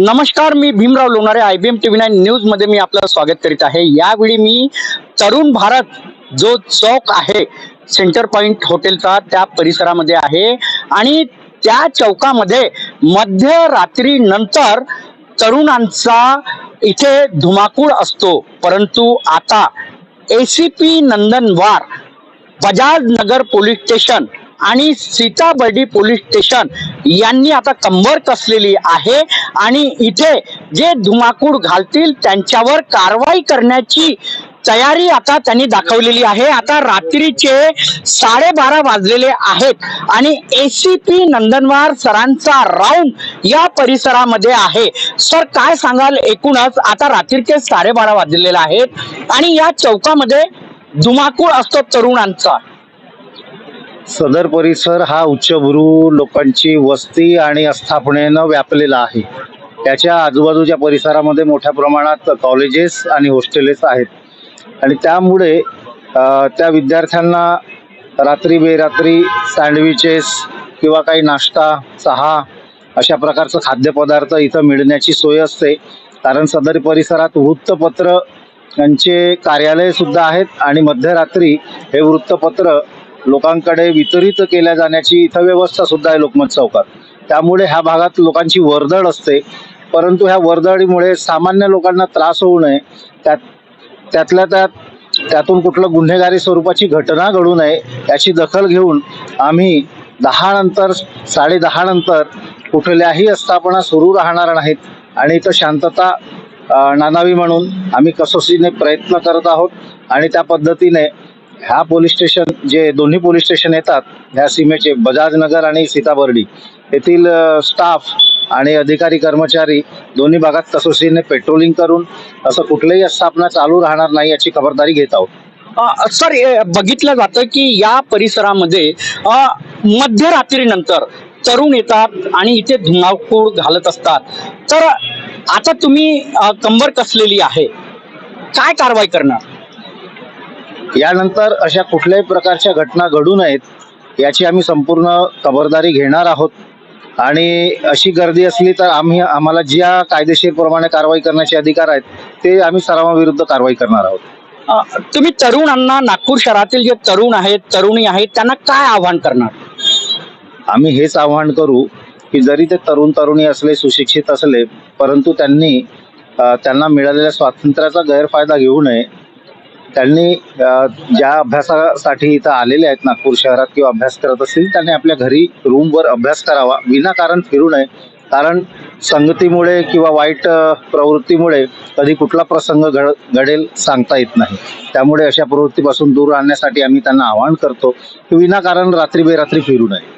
नमस्कार मी Bhimrao Lonare I B M T V nine न्यूजमध्ये मी आपलं स्वागत करीत आहे. यावेळी मी तरुण भारत जो चौक आहे सेंटर पॉइंट हॉटेलचा त्या परिसरामध्ये आहे आणि त्या चौकामध्ये मध्यरात्री नंतर तरुणांचा इथे धुमाकूळ असतो. परंतु आता ACP Nandanwar Bajaj Nagar police station आणि सीताबर्डी पोलीस स्टेशन यांनी आता कंबर कसलेली आहे आणि इथे जे धुमाकूळ घालतील त्यांच्यावर कारवाई करण्याची तयारी आता त्यांनी दाखवलेली आहे. आता रात्रीचे साडेबारा वाजलेले आहेत आणि एसीपी नंदनवार सरांचा राऊंड या परिसरामध्ये आहे. सर काय सांगाल एकूणच? आता रात्रीचे साडेबारा वाजलेले आहेत आणि या चौकामध्ये धुमाकूळ असतो तरुणांचा. सदर परिसर हा उच्चभ्रू लोकांची वस्ती आणि आस्थापनेनं व्यापलेला आहे. त्याच्या आजूबाजूच्या परिसरामध्ये मोठ्या प्रमाणात कॉलेजेस आणि हॉस्टेलेस आहेत. आणि त्यामुळे त्या विद्यार्थ्यांना रात्री बेरात्री सँडविचेस किंवा काही नाश्ता चहा अशा प्रकारचं खाद्यपदार्थ इथं मिळण्याची सोय असते. कारण सदर परिसरात वृत्तपत्र यांचे कार्यालयसुद्धा आहेत आणि मध्यरात्री हे वृत्तपत्र लोकांकडे वितरित केल्या जाण्याची इथं व्यवस्था सुद्धा आहे लोकमत चौकात. त्यामुळे ह्या भागात लोकांची वर्दळ असते. परंतु ह्या वर्दळीमुळे सामान्य लोकांना त्रास होऊ नये. त्यात त्यातल्या त्यात त्यातून कुठलं गुन्हेगारी स्वरूपाची घटना घडू नये याची दखल घेऊन आम्ही दहा नंतर साडे दहा नंतर कुठल्याही आस्थापना सुरू राहणार नाहीत. आणि इथं शांतता नानावी म्हणून आम्ही कसोशीने प्रयत्न करत आहोत. आणि त्या पद्धतीने ह्या पोलीस स्टेशन जे दोन्ही पोलीस स्टेशन येतात ह्या सीमेचे बजाजनगर आणि सीताबर्डी येथील स्टाफ आणि अधिकारी कर्मचारी दोन्ही भागात कसोशीने पेट्रोलिंग करून असं कुठलंही स्थापना चालू राहणार नाही याची खबरदारी घेत आहोत. सर बघितलं जातं की या परिसरामध्ये मध्यरात्रीनंतर तरुण येतात आणि इथे धुमाकूळ घालत असतात. तर आता तुम्ही कंबर कसलेली आहे? काय कारवाई करणार? यानंतर अशा कुठल्याही प्रकारच्या घटना घडू नयेत याची आम्ही संपूर्ण खबरदारी घेणार आहोत. आणि अशी गर्दी असली तर आम्ही आम्हाला ज्या कायदेशीर प्रमाणे कारवाई करण्याचे अधिकार आहेत ते आम्ही सर्वांविरुद्ध कारवाई करणार आहोत. तुम्ही तरुणांना नागपूर शहरातील जे तरुण आहेत तरुणी आहेत त्यांना काय आव्हान करणार? आम्ही हेच आवाहन करू की जरी ते तरुण तरुणी असले सुशिक्षित असले परंतु त्यांनी त्यांना मिळालेल्या स्वातंत्र्याचा गैरफायदा घेऊ नये. त्यांनी ज्या अभ्यासासाठी इथं आलेले आहेत नागपूर शहरात किंवा अभ्यास करत असतील त्यांनी आपल्या घरी रूमवर अभ्यास करावा. विनाकारण फिरू नये. कारण संगतीमुळे किंवा वाईट प्रवृत्तीमुळे कधी कुठला प्रसंग घड घडेल सांगता येत नाही. त्यामुळे अशा प्रवृत्तीपासून दूर राहण्यासाठी आम्ही त्यांना आवाहन करतो की विनाकारण रात्री बेरात्री फिरू नये.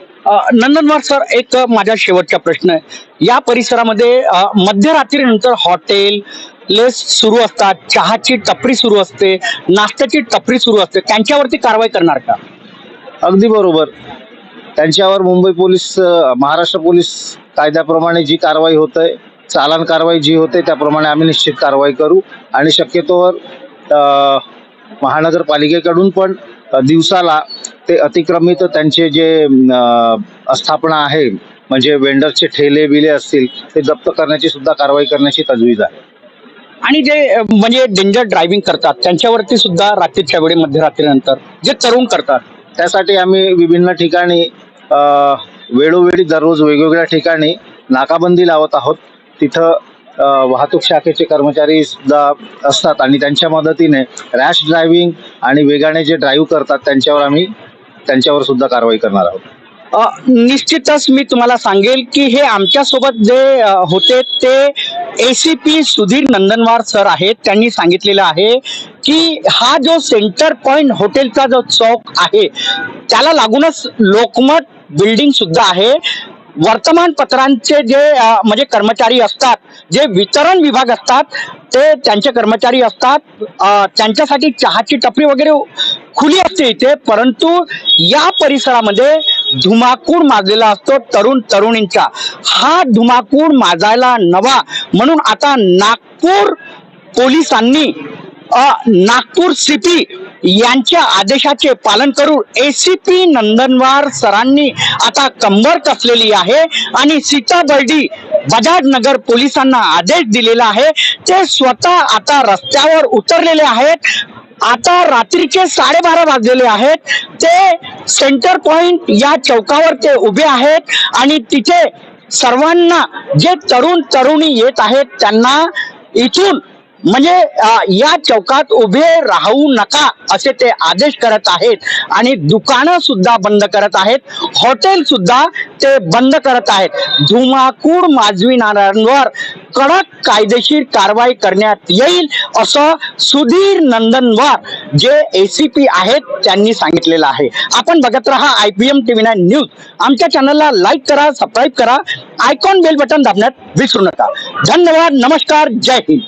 नंदनवार सर एक माझा शेवटचा प्रश्न आहे. या परिसरामध्ये मध्यरात्रीनंतर हॉटेल लेस सुरू असतात चहाची टपरी सुरू असते नाश्त्याची टपरी सुरू असते त्यांच्यावरती कारवाई करणार का? अगदी बरोबर. त्यांच्यावर मुंबई पोलीस महाराष्ट्र पोलीस कायद्याप्रमाणे जी कारवाई होते चालान कारवाई जी होते त्याप्रमाणे आम्ही निश्चित कारवाई करू. आणि शक्यतोवर महानगरपालिकेकडून पण दिवसाला ते अतिक्रमित त्यांचे जे स्थापना आस्थापना आहे म्हणजे वेंडरचे ठेले बिले असतील ते जप्त करण्याची सुद्धा कारवाई करण्याची तजवीज आहे. आणि जे म्हणजे डेंजर ड्रायव्हिंग करतात त्यांच्यावरती सुद्धा रात्रीच्या वेळी मध्यरात्रीनंतर जे तरुण करतात त्यासाठी आम्ही विभिन्न ठिकाणी वेळोवेळी दररोज वेगवेगळ्या ठिकाणी नाकाबंदी लावत आहोत. तिथं वाहतूक शाखेचे कर्मचारी सुद्धा असतात आणि त्यांच्या मदतीने रॅश ड्रायव्हिंग आणि वेगाने जे ड्राईव्ह करतात त्यांच्यावर आम्ही त्यांच्यावर सुद्धा कारवाई करणार आहोत. निश्चितच मी तुम्हाला सांगेल की हे आमच्यासोबत जे होते ते एसीपी सुधीर नंदनवार सर आहेत. त्यांनी सांगितलेलं आहे की हा जो सेंटर पॉइंट हॉटेलचा जो चौक आहे त्याला लागूनच लोकमत बिल्डिंग सुद्धा आहे. वर्तमानपत्रांचे जे म्हणजे कर्मचारी असतात जे वितरण विभाग असतात ते त्यांचे कर्मचारी असतात त्यांच्यासाठी चहाची टपरी वगैरे खुली असते इथे परंतु या परिसरामध्ये धुमाकूळ माजलेला असतो तरुण तरुणींचा. हा धुमाकूळ माजायला नवा. म्हणून आता नागपूर पोलिसांनी नागपूर सिटी यांच्या आदेशाचे पालन करून एसीपी नंदनवार सरांनी आता कंबर कसलेली आहे आणि सीताबर्डी बजाज नगर पोलिसांना आदेश दिलेला आहे. ते स्वतः आता रस्त्यावर उतरलेले आहेत. आता रात्रीचे साडेबारा वाजलेले आहेत. ते सेंटर पॉइंट या चौकावर ते उभे आहेत आणि तिथे सर्वांना जे तरुण तरुणी येत आहेत त्यांना इथून म्हणजे या चौकात उभे राहू नका असे ते आदेश करत आहेत. आणि दुकानं सुद्धा बंद करत आहेत. हॉटेल सुद्धा ते बंद करत आहेत. धुमाकूळ माजविणाऱ्यांवर कडक कायदेशीर कारवाई करण्यात येईल असं सुधीर नंदनवार जे एसीपी आहेत त्यांनी सांगितलेलं आहे. आपण बघत राहा I P M TV nine news. आमच्या चॅनलला लाईक करा सबस्क्राईब करा. आयकॉन बेल बटन दाबण्यात विसरू नका. धन्यवाद नमस्कार जय हिंद.